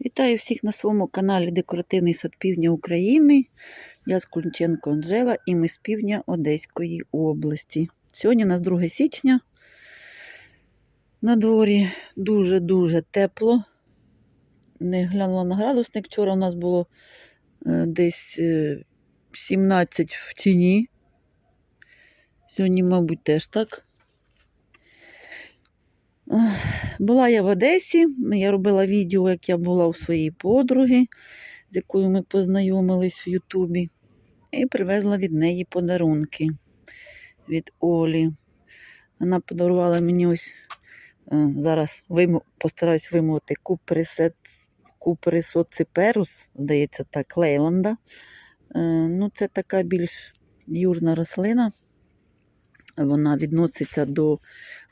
Вітаю всіх на своєму каналі Декоративний сад Півдня України. Я Скунченко Анжела і ми з півдня Одеської області. Сьогодні у нас 2 січня. На дворі дуже-дуже тепло. Не глянула на градусник. Вчора у нас було е, десь е, 17 в тіні. Сьогодні, мабуть, теж так. Була я в Одесі, я робила відео, як я була у своїй подруги, з якою ми познайомились в Ютубі, і привезла від неї подарунки від Олі. Вона подарувала мені ось е, зараз вимов, постараюсь вимовити куприсет, куприсоциперус, здається, так, Лейланда. Е, Ну, це така більш южна рослина. Вона відноситься до,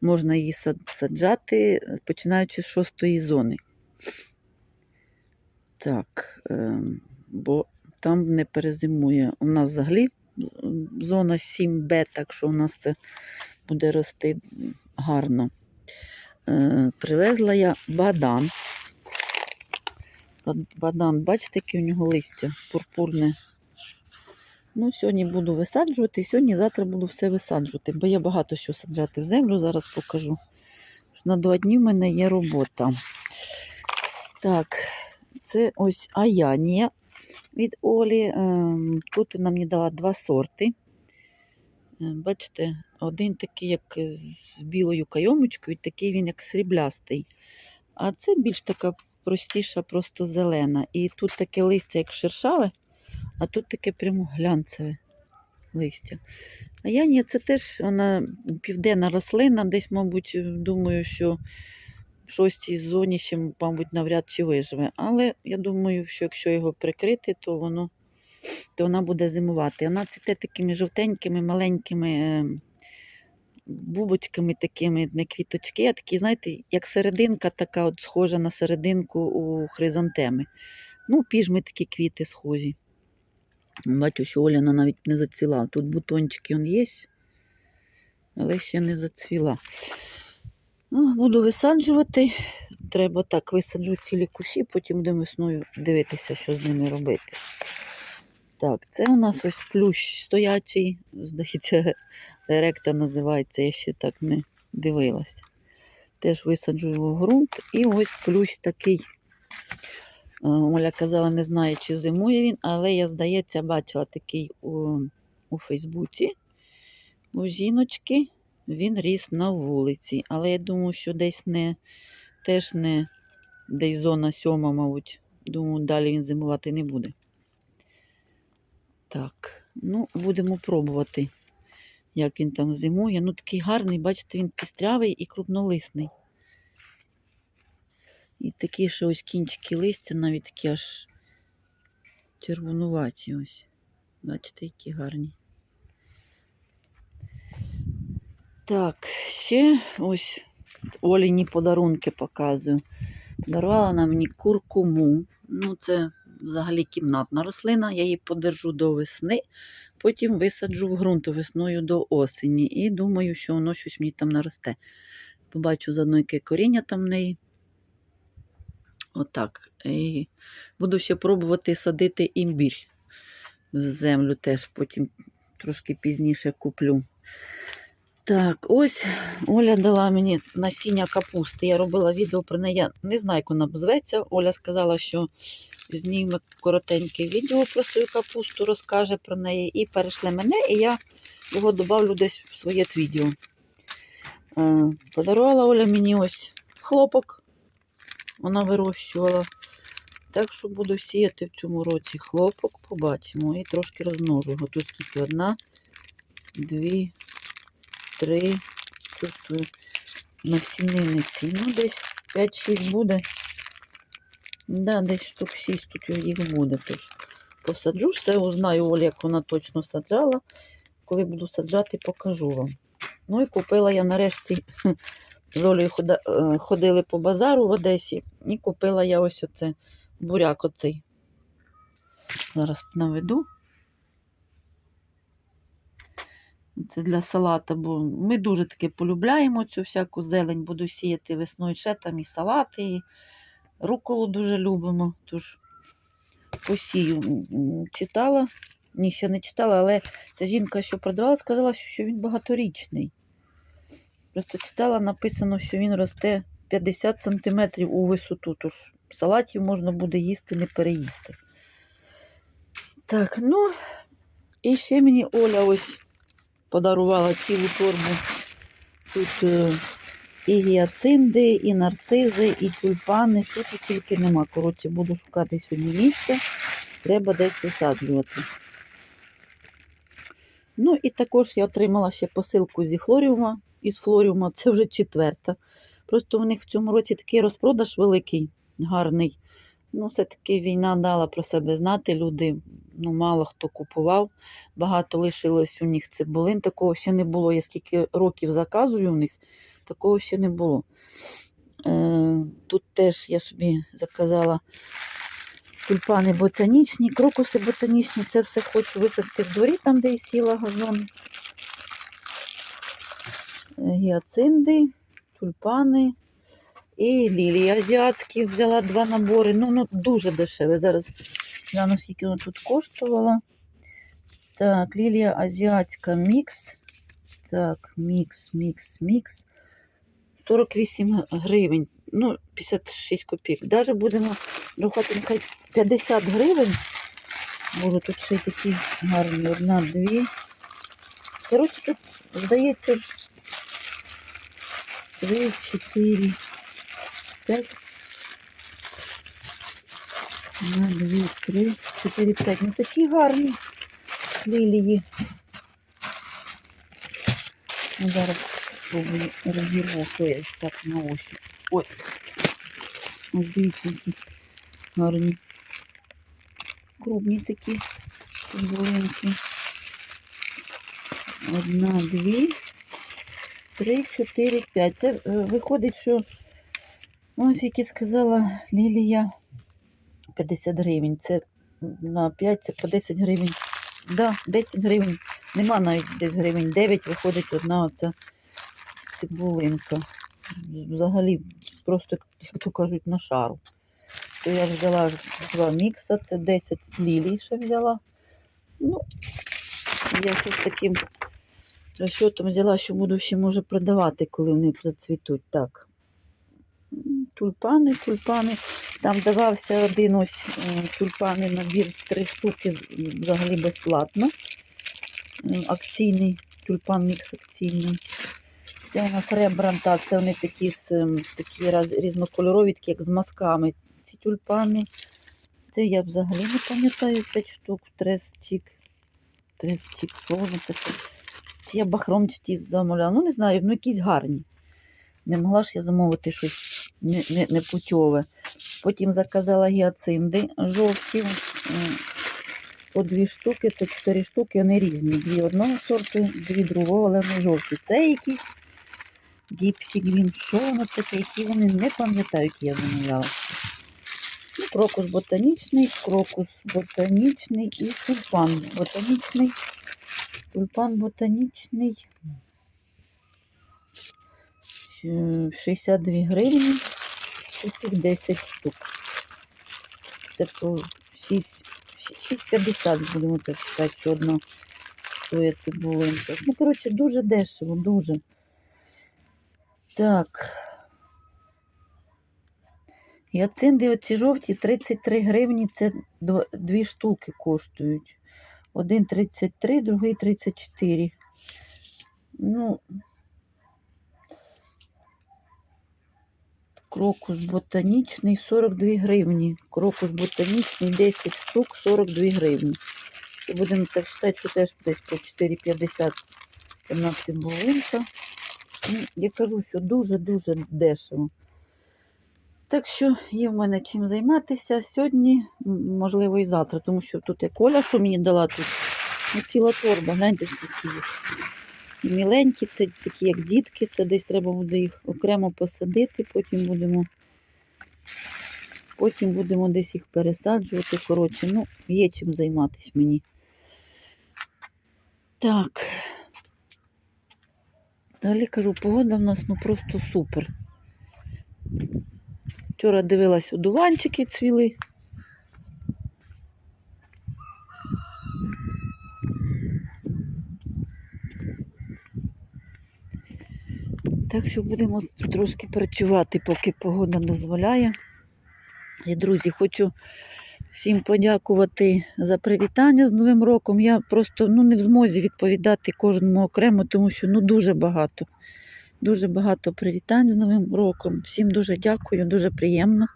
можна її саджати, е, починаючи з шостої зони. Так, е, бо там не перезимує. У нас взагалі зона 7Б, так що у нас це буде рости гарно. Е, Привезла я бадан. Бадан, бачите, яке у нього листя пурпурне. Ну, сьогодні буду висаджувати, сьогодні, завтра буду все висаджувати, бо є багато що саджати в землю, зараз покажу. На два дні в мене є робота. Так, це ось Аянія від Олі. Ем, Тут вона мені дала два сорти. Е, Бачите, один такий, як з білою кайомочкою, такий він як сріблястий. А це більш така простіша, просто зелена. І тут таке листя, як шершаве, а тут таке прямо глянцеве листя. А Янія це теж вона південна рослина, десь, мабуть, думаю, що в шостій зоні ще, мабуть, навряд чи виживе. Але я думаю, що якщо його прикрити, то воно то вона буде зимувати. Вона цвіте такими жовтенькими, маленькими е, бубочками, такими, не квіточки, а такі, знаєте, як серединка, така от схожа на серединку у хризантеми. Ну, піжми такі квіти схожі. Бачу, що Оляна навіть не зацвіла. Тут бутончики он є, але ще не зацвіла. Ну, буду висаджувати. Треба так, висаджу цілі кущі, потім будемо весною дивитися, що з ними робити. Так, це у нас ось плющ стоячий, здається, еректа називається, я ще так не дивилася. Теж висаджу його в ґрунт. І ось плющ такий. Е, Оля казала, не знаю, чи зимує він, але я, здається, бачила такий у, у Фейсбуці. У жіночки він ріс на вулиці. Але я думаю, що десь не теж не десь зона сьома, мабуть. Думаю, далі він зимувати не буде. Так, ну, будемо пробувати, як він там зимує. Ну, такий гарний, бачите, він пістрявий і крупнолисний. І такі ще ось кінчики листя, навіть такі аж червонуваті ось. Бачите, які гарні. Так, ще ось Оліні подарунки показую. Подарувала вона мені куркуму. Ну, це взагалі кімнатна рослина. Я її подержу до весни, потім висаджу в ґрунт весною до осені. І думаю, що воно щось мені там наросте. Побачу заодно, яке коріння там в неї. Отак. І буду ще пробувати садити імбір землю теж, потім трошки пізніше куплю. Так, ось Оля дала мені насіння капусти. Я робила відео про неї. Я не знаю, як вона зветься. Оля сказала, що зніме коротеньке відео про свою капусту, розкаже про неї і перейшли мене, і я його додавлю десь в своє відео. Е, Подарувала Оля мені ось хлопок. Вона вирощувала. Так що буду сіяти в цьому році хлопок, побачимо. І трошки розмножу його. Тут скільки одна, дві, три. Тут е, насінниці. Ну, десь 5-6 буде. Да, десь штук 6 тут їх буде. Тож посаджу все, узнаю Олі, як вона точно саджала. Коли буду саджати, покажу вам. Ну і купила я нарешті з Олею е, ходили по базару в Одесі, і купила я ось оце буряк оцей. Зараз наведу. Це для салата, бо ми дуже таки полюбляємо цю всяку зелень. Буду сіяти весною ще там і салати, і Руколу дуже любимо, тож посію. Читала, ні, ще не читала, але ця жінка, що продавала, сказала, що він багаторічний. Просто читала, написано, що він росте 50 см у висоту, тож салатів можна буде їсти, не переїсти. Так, ну, і ще мені Оля ось подарувала цілу торбу. Тут е, і гіацинди, і нарцизи, і тюльпани. Що тут тільки нема. Коротше, буду шукати сьогодні місце. Треба десь висаджувати. Ну і також я отримала ще посилку зі флоріума. Із флоріума це вже четверта. Просто у них в цьому році такий розпродаж великий, гарний. Ну, все-таки війна дала про себе знати. Люди, ну, мало хто купував. Багато лишилось у них цибулин. Такого ще не було. Я скільки років заказую у них, такого ще не було. Е, тут теж я собі заказала тюльпани ботанічні, крокуси ботанічні. Це все хочу висадити в дворі, там, де і сіла газон. Гіацинди, тюльпани і лілії азіатські. Взяла два набори. Ну, ну дуже дешеве. Зараз гляну, скільки воно тут коштувало. Так, лілія азіатська мікс. Так, мікс, мікс, мікс. 48 гривень. Ну, 56 копійок. Даже будемо рахувати, нехай 50 гривень. Боже, тут ще такі гарні. Одна, дві. Коротше, тут, здається, 3, 4, 5. Одна, дві, три, чотири, п'ять. Ну такі гарні лілії. Ну, зараз спробую розірву, ось так на ощупь. Ось. Ось дивіться, які гарні. Крупні такі. Одна, дві, три, чотири, п'ять. Це е, виходить, що ось як я сказала, лілія 50 гривень. Це на 5, це по 10 гривень. Да, 10 гривень. Нема навіть десь гривень 9, виходить одна оця цибулинка. Взагалі, просто, як то кажуть, на шару. То я взяла два мікса, це 10 лілій ще взяла. Ну, я ще з таким розчотом взяла, що буду ще може продавати, коли вони зацвітуть. Так. М, Тюльпани, тюльпани. Там давався один ось е, тюльпани набір три штуки взагалі безплатно. Акційний тюльпан мікс акційний. Це у нас рембранта, це вони такі з ем, такі різнокольорові, такі як з мазками. Ці тюльпани. Це я взагалі не пам'ятаю 5 штук, трестик. Трестик, що воно таке. Ці я бахромчаті замовляла. Ну, не знаю, ну якісь гарні. Не могла ж я замовити щось не, не, не. Потім заказала гіацинди жовті. По дві штуки, це чотири штуки, вони різні. Дві одного сорту, дві другого, але вони жовті. Це якісь гіпсі грін. Що воно таке, які вони не пам'ятаю, які я замовляла. Ну, крокус ботанічний, крокус ботанічний і тюльпан ботанічний. Тюльпан ботанічний. Е, 62 гривні. Таких 10 штук. По 6,50 будемо так сказати, що одна своя цибулинка. Ну, коротше, дуже дешево, дуже. Так. Яцинди оці жовті 33 гривні, це дві штуки коштують. Один 33, другий 34. Ну, крокус ботанічний 42 гривні. Крокус ботанічний 10 штук 42 гривні. І будемо так вважати, що теж десь по 4,50 одна цибулинка. Ну, я кажу, що дуже-дуже дешево. Так що є в мене чим займатися сьогодні, можливо, і завтра, тому що тут як Оля, що мені дала тут ну, ціла торба, гляньте, скільки їх. І Міленькі, це такі, як дітки, це десь треба буде їх окремо посадити, потім будемо, потім будемо десь їх пересаджувати. Коротше, ну, є чим займатися мені. Так. Далі кажу, погода в нас ну просто супер. Вчора дивилась, одуванчики цвіли. Так що будемо трошки працювати, поки погода дозволяє. І, друзі, хочу всім подякувати за привітання з Новим роком. Я просто ну, не в змозі відповідати кожному окремо, тому що ну, дуже багато. Дуже багато привітань з Новим роком. Всім дуже дякую, дуже приємно.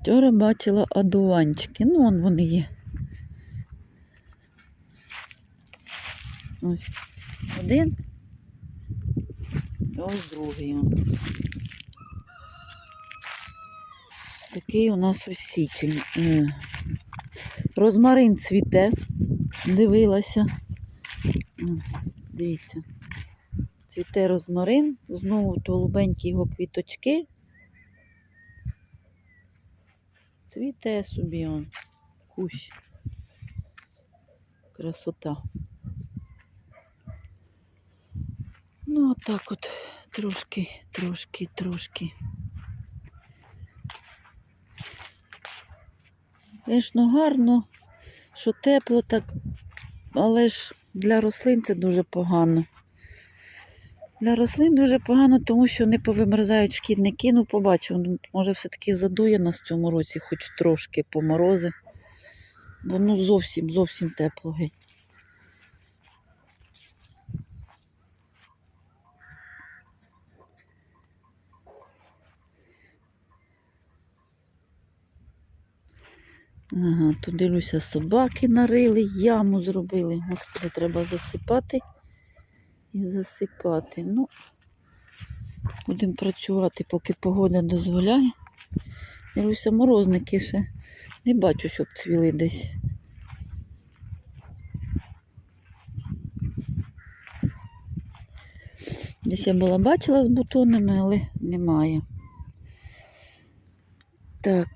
Вчора бачила одуванчики. Ну, вон вони є. Ось один. Ось другий. Такий у нас ось січень. Е, Розмарин цвіте. Дивилася. Дивіться. Цвіте розмарин. Знову голубенькі його квіточки. Цвіте собі он. Кущ. Красота. Ну, отак от трошки, трошки, трошки. Звісно, гарно, що тепло так, але ж для рослин це дуже погано. Для рослин дуже погано, тому що не повимерзають шкідники. Ну, побачимо, ну, може все-таки задує нас в цьому році, хоч трошки по морози. Бо ну зовсім, зовсім тепло геть. Ага, тут дивлюся, собаки нарили, яму зробили. Господи, треба засипати і засипати. Ну, будемо працювати, поки погода дозволяє. Дивлюся, морозники ще не бачу, щоб цвіли десь. Десь я була бачила з бутонами, але немає. Так.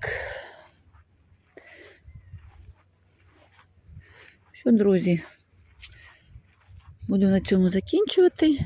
Що, друзі, буду на цьому закінчувати.